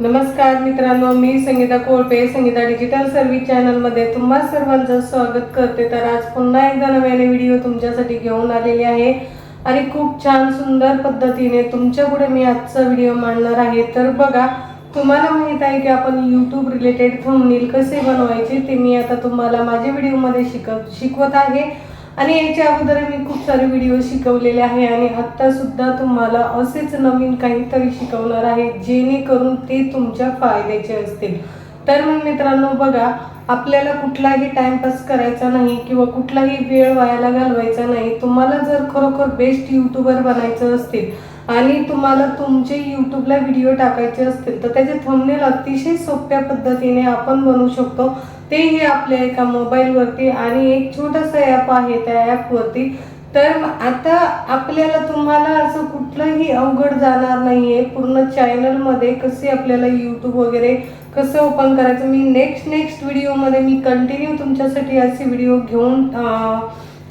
नमस्कार मित्रांनो मी संगीता कोळपे संगीता डिजिटल सर्व्हिस चॅनलमध्ये तुम्हा सर्वांचं स्वागत करते. तर आज पुन्हा एकदा नव्याने व्हिडिओ तुमच्यासाठी घेऊन आलेली आहे. आणि खूप छान सुंदर पद्धतीने तुमच्यापुढे मी आजचा व्हिडिओ मांडणार आहे. तर बघा तुम्हाला माहीत आहे की आपण यूट्यूब रिलेटेड थंबनेल कसे बनवायचे ते मी आता तुम्हाला माझ्या व्हिडिओमध्ये शिकत शिकवत आहे. आणि याच्या अगोदर मी खूप सारे व्हिडिओ शिकवलेले आहे आणि आत्तासुद्धा तुम्हाला असेच नवीन काहीतरी शिकवणार आहे जेणेकरून ते तुमच्या फायद्याचे असतील. तर मग मित्रांनो बघा आपल्याला कुठलाही टाइमपास करायचा नाही किंवा कुठलाही वेळ वायाला घालवायचा नाही. तुम्हाला जर खरोखर बेस्ट युट्यूबर बनायचं असतील आणि तुम्हाला तुमचे यूट्यूबला व्हिडिओ टाकायचे असतील तर त्याचे थंबनेल अतिशय सोप्या पद्धतीने आपण बनवू शकतो. तेही आपल्या एका मोबाईलवरती आणि एक छोटंसं ॲप आहे त्या ॲपवरती तर आता आपल्याला तुम्हाला असं कुठलंही अवघड जाणार नाहीये. पूर्ण चॅनलमध्ये कसे आपल्याला यूट्यूब वगैरे कसं ओपन करायचं मी नेक्स्ट नेक्स्ट व्हिडिओमध्ये मी कंटिन्यू तुमच्यासाठी असे व्हिडिओ घेऊन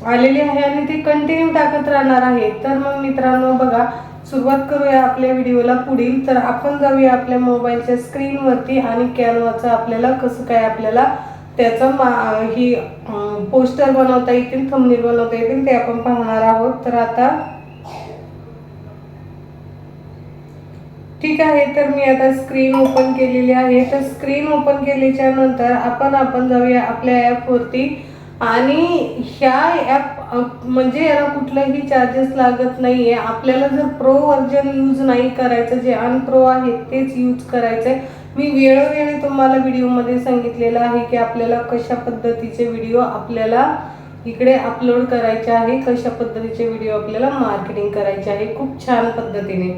आलेले आहे आणि ते कंटिन्यू टाकत राहणार आहे. तर मग मित्रांनो बघा सुरुवात करूया आपल्या व्हिडिओला पुढील. तर आपण जाऊया आपल्या मोबाईलच्या स्क्रीनवरती आणि कॅनवाचं आपल्याला कसं काय आपल्याला त्याचं मा ही पोस्टर बनवता येतील थंबनेल बनवता येतील ते आपण पाहणार आहोत. तर आता ठीक आहे तर मी आता स्क्रीन ओपन केलेली आहे. तर स्क्रीन ओपन केल्याच्यानंतर आपण आपण जाऊया आपल्या ॲपवरती आणि ह्या ॲप म्हणजे याला कुठलाही चार्जेस लागत नाही आहे आपल्याला जर प्रो व्हर्जन यूज नाही करायचं जे अनप्रो आहे तेच यूज करायचं आहे मी वेळोवेळी तुम्हाला व्हिडिओमध्ये सांगितलेलं आहे की आपल्याला कशा पद्धतीचे व्हिडिओ आपल्याला इकडे अपलोड करायचे आहे कशा पद्धतीचे व्हिडिओ आपल्याला मार्केटिंग करायचे आहे. खूप छान पद्धतीने.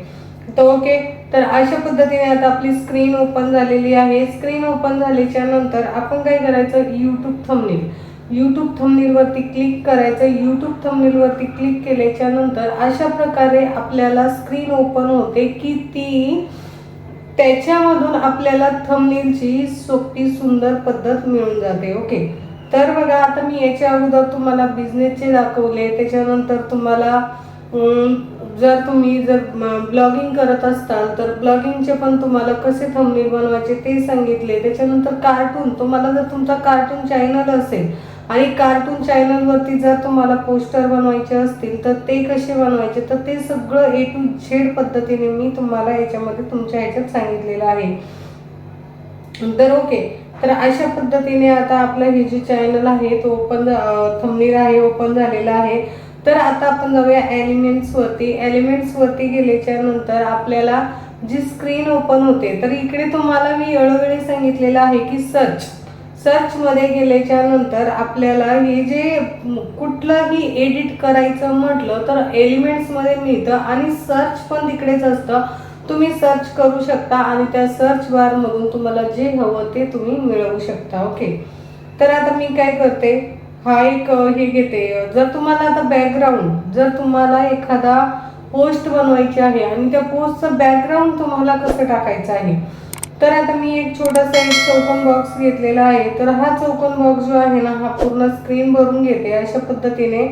तर ओके तर अशा पद्धतीने आता आपली स्क्रीन ओपन झालेली आहे. स्क्रीन ओपन झाल्याच्यानंतर आपण काय करायचं? यूट्यूब थंबनेल यूट्यूब थंबनेलवरती क्लिक करायचं यूट्यूब थंबनेलवरती क्लिक केल्याच्यानंतर अशा प्रकारे आपल्याला स्क्रीन ओपन होते की ती त्याच्यामधून आपल्याला थंबनेलची सोपी सुंदर पद्धत मिळून जाते ओके तर बघा आता मी याच्या अगोदर तुम्हाला बिझनेसचे दाखवले त्याच्यानंतर तुम्हाला जर तुम्ही जर ब्लॉगिंग करत असताल तर ब्लॉगिंगचे पण तुम्हाला कसे थंबनेल बनवायचे ते सांगितले. त्याच्यानंतर कार्टून तुम्हाला जर तुमचा कार्टून चॅनल असेल आणि कार्टून चॅनलवरती जर तुम्हाला पोस्टर बनवायचे असतील तर ते कसे बनवायचे? तर ते सगळं ए टू झेड पद्धतीने मी तुम्हाला याच्यामध्ये तुमच्या ह्याच्यात सांगितलेलं आहे. तर ओके तर अशा पद्धतीने आता आपलं हे जे चॅनल आहे तो ओपन थंबनेल आहे ओपन झालेला आहे. तर आता आपण जाऊया एलिमेंट्सवरती एलिमेंट्सवरती गेल्याच्यानंतर आपल्याला जी स्क्रीन ओपन होते तर इकडे तुम्हाला मी वेळोवेळी सांगितलेलं आहे की सर्च सर्चमध्ये गेल्याच्यानंतर आपल्याला हे जे कुठलंही एडिट करायचं म्हटलं तर एलिमेंट्समध्ये मिळतं आणि सर्च पण तिकडेच असतं. तुम्ही सर्च करू शकता आणि त्या सर्च बारमधून तुम्हाला जे हवं ते तुम्ही मिळवू शकता ओके तर आता मी काय करते हा एक हे घेते. जर तुम्हाला आता बॅकग्राऊंड जर तुम्हाला एखादा पोस्ट बनवायची आहे आणि त्या पोस्टचं बॅकग्राऊंड तुम्हाला कसं टाकायचं आहे? तर आता मी एक छोटासा एक चौकोन बॉक्स घेतलेला आहे. तर हा चौकोन बॉक्स जो आहे ना हा पूर्ण स्क्रीन भरून घेते अशा पद्धतीने.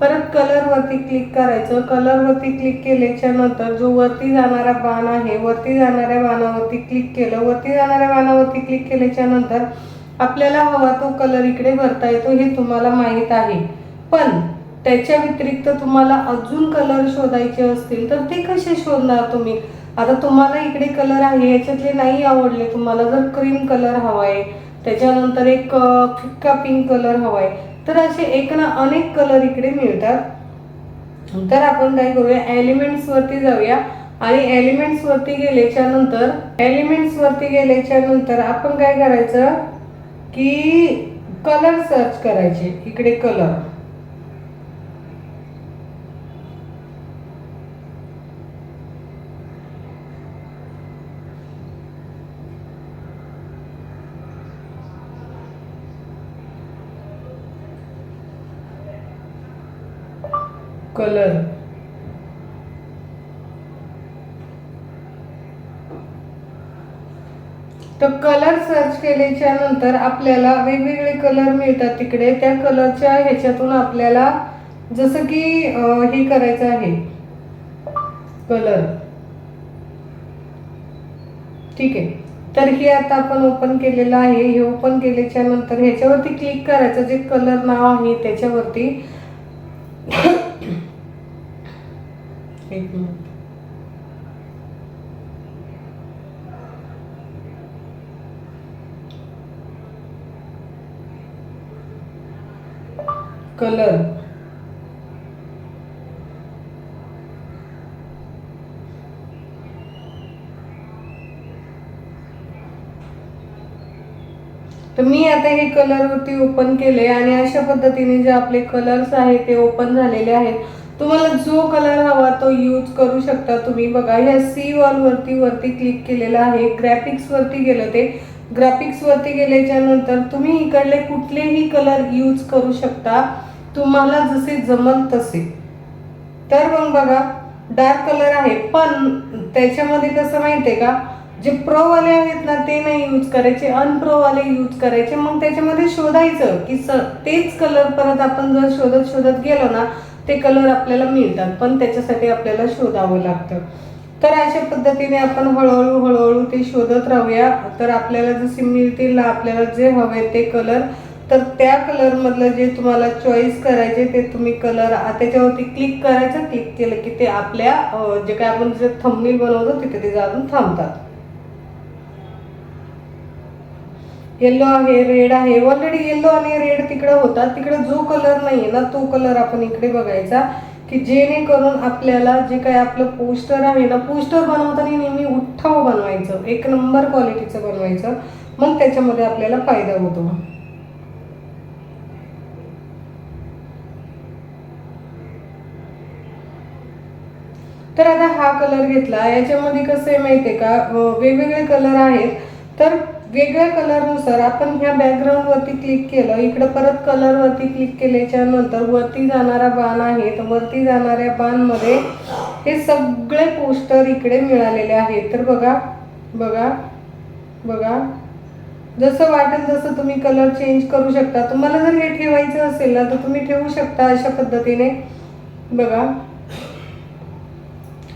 परत कलर वरती क्लिक करायचं. कलर वरती क्लिक केल्याच्यानंतर जो वरती जाणारा बाण आहे वरती जाणाऱ्या बाणावरती क्लिक केलं. वरती जाणाऱ्या बाणावरती क्लिक केल्याच्यानंतर आपल्याला हवा तो कलर इकडे भरता येतो हे तुम्हाला माहीत आहे. पण त्याच्या व्यतिरिक्त तुम्हाला अजून कलर शोधायचे असतील तर ते कसे शोधणार तुम्ही? आता तुम्हाला इकडे कलर आहे याच्यातले नाही आवडले. तुम्हाला जर क्रीम कलर हवाय त्याच्यानंतर एक फिक्का पिंक कलर हवाय तर असे एक ना अनेक कलर इकडे मिळतात. तर आपण काय करूया एलिमेंट्स वरती जाऊया. आणि एलिमेंट्स वरती गेल्याच्यानंतर एलिमेंट्स वरती गेल्याच्यानंतर आपण काय करायचं की कलर सर्च करायचे इकडे कलर कलर. तर कलर सर्च केल्याच्यानंतर आपल्याला वेगवेगळे कलर मिळतात तिकडे. त्या कलरच्या ह्याच्यातून आपल्याला जसं की हे करायचं आहे. कलर. ठीक आहे. तर हे आता आपण ओपन केलेलं आहे. हे ओपन केल्याच्यानंतर ह्याच्यावरती क्लिक करायचं. जे कलर नाव आहे त्याच्यावरती. एक मिनिट कलर तर मी आता हे कलरवरती ओपन केले आणि अशा पद्धतीने जे आपले कलर्स आहेत ते ओपन झालेले आहेत. तुम्हाला जो कलर हवा तो यूज करू शकता. तुम्ही बघा ह्या सी वॉल वरती वरती क्लिक केलेलं आहे. ग्राफिक्स वरती गेलं ते. ग्राफिक्स वरती गेल्याच्यानंतर तुम्ही इकडले कुठलेही कलर यूज करू शकता. तुम्हाला जसे जमल तसे. तर मग बघा डार्क कलर आहे. पण त्याच्यामध्ये कसं माहितीये का? जे प्रो वाले आहेत ना ते नाही यूज करायचे. अनप्रो वाले यूज करायचे. मग त्याच्यामध्ये शोधायचं की स तेच कलर परत आपण जर शोधत शोधत गेलो ना ते कलर आपल्याला मिळतात पण त्याच्यासाठी आपल्याला शोधावं लागतं. तर अशा पद्धतीने आपण हळूहळू हळूहळू ते शोधत राहूया. तर आपल्याला जसे मिळतील ना आपल्याला जे हवे ते कलर तर त्या कलरमधलं जे तुम्हाला चॉईस करायचे ते तुम्ही कलर त्याच्यावरती क्लिक करायचं क्लिक केलं की ते आपल्या जे काय आपण जे थंबनेल बनवतो तिथे ते जाऊन थांबतात. येल्लो आहे रेड आहे. ऑलरेडी येल्लो आणि रेड तिकडे होता तिकडे जो कलर नाहीये ना तो कलर आपण इकडे बघायचा की जेणेकरून आपल्याला जे काय आपलं पोस्टर आहे ना पोस्टर बनवताना नेहमी उठ्ठाव बनवायचं. एक नंबर क्वालिटीचं बनवायचं. मग त्याच्यामध्ये आपल्याला फायदा होतो. तर आता हा कलर घेतला. याच्यामध्ये कसं आहे माहिती आहे का वेगवेगळे कलर आहेत. तर वेगळ्या कलरनुसार आपण ह्या बॅकग्राऊंडवरती क्लिक केलं इकडं परत कलरवरती क्लिक केल्याच्यानंतर वरती जाणारा बाण आहे तर वरती जाणाऱ्या बाणमध्ये हे सगळे पोस्टर इकडे मिळालेले आहेत. तर बघा बघा बघा. जसं वाटेल जसं तुम्ही कलर चेंज करू शकता. तुम्हाला जर हे ठेवायचं असेल ना तर तुम्ही ठेवू शकता अशा पद्धतीने. बघा.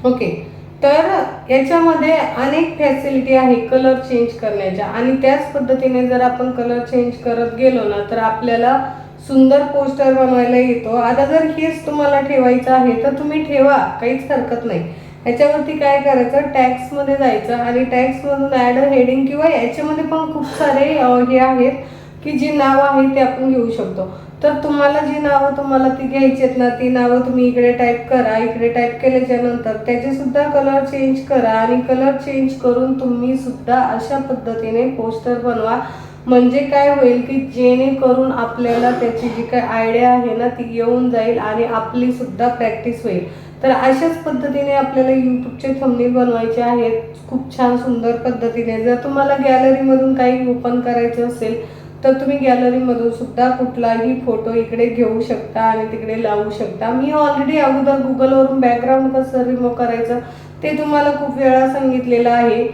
ओके तर याच्यामध्ये अनेक फॅसिलिटी आहे कलर चेंज करण्याच्या. आणि त्याच पद्धतीने जर आपण कलर चेंज करत गेलो ना तर आपल्याला सुंदर पोस्टर बनवायला येतो. आता जर हेच तुम्हाला ठेवायचं आहे तर तुम्ही ठेवा. काहीच हरकत नाही. याच्यावरती काय करायचं? टॅक्समध्ये जायचं. आणि टॅक्स मधून हेडिंग किंवा याच्यामध्ये पण खूप सारे हे आहेत की जी नावं आहेत ते आपण घेऊ शकतो. तर तुम्हाला जी नावं तुम्हाला ती घ्यायची आहेत ना ती नावं तुम्ही इकडे टाईप करा. इकडे टाईप केल्याच्यानंतर त्याचे सुद्धा कलर चेंज करा आणि कलर चेंज करून तुम्ही सुद्धा अशा पद्धतीने पोस्टर बनवा. म्हणजे काय होईल की जेणेकरून आपल्याला त्याची जी काय आयडिया आहे ना ती येऊन जाईल आणि आपली सुद्धा प्रॅक्टिस होईल. तर अशाच पद्धतीने आपल्याला यूट्यूबचे थंबनेल बनवायचे आहेत. खूप छान सुंदर पद्धतीने. जर तुम्हाला गॅलरीमधून काही ओपन करायचं असेल तर तुम्ही गॅलरीमधून सुद्धा कुठलाही फोटो इकडे घेऊ शकता आणि तिकडे लावू शकता. मी ऑलरेडी अगोदर गुगलवरून बॅकग्राऊंड कसं रिमूव्ह करायचं ते तुम्हाला खूप वेळा सांगितलेलं आहे.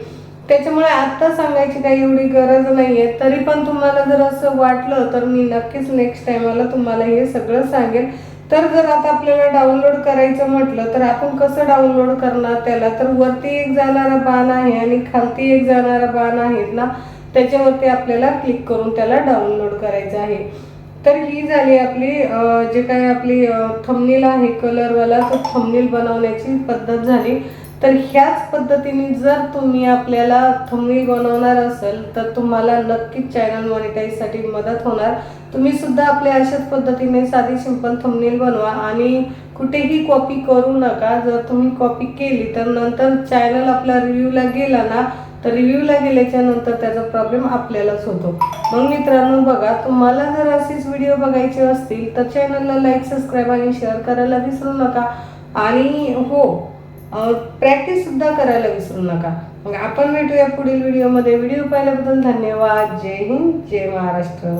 त्याच्यामुळे आत्ता सांगायची काही एवढी गरज नाही आहे तरी पण तुम्हाला जर असं वाटलं तर मी नक्कीच नेक्स्ट टायमाला तुम्हाला हे सगळं सांगेल. तर जर आता आपल्याला डाउनलोड करायचं म्हटलं तर आपण कसं डाउनलोड करणार त्याला? तर वरती एक जाणारा बाण आहे आणि खालती एक जाणारा बाण आहेत ना? त्याच्यावरती आपल्याला क्लिक करून त्याला डाउनलोड करायचं आहे. तर ही झाली आपली जे काय आपली थंबनेल आहे कलरवाला तो थंबनेल बनवण्याची पद्धत झाली. तर ह्याच पद्धतीने जर तुम्ही आपल्याला थंबनेल बनवणार असेल तर तुम्हाला नक्कीच चॅनल मॉनिटाईजसाठी मदत होणार. तुम्ही सुद्धा आपल्या अशाच पद्धतीने साधी सिंपल थंबनेल बनवा आणि कुठेही कॉपी करू नका. जर तुम्ही कॉपी केली तर नंतर चॅनल आपला रिव्ह्यूला गेला ना तर रिव्ह्यूला गेल्याच्यानंतर त्याचा प्रॉब्लेम आपल्यालाच होतो. मग मित्रांनो बघा तुम्हाला जर असेच व्हिडिओ बघायचे असतील तर चॅनलला लाईक सबस्क्राईब आणि शेअर करायला विसरू नका. आणि हो प्रॅक्टिस सुद्धा करायला विसरू नका. मग आपण भेटूया पुढील व्हिडिओमध्ये व्हिडिओ पाहिल्याबद्दल धन्यवाद. जय हिंद जय महाराष्ट्र.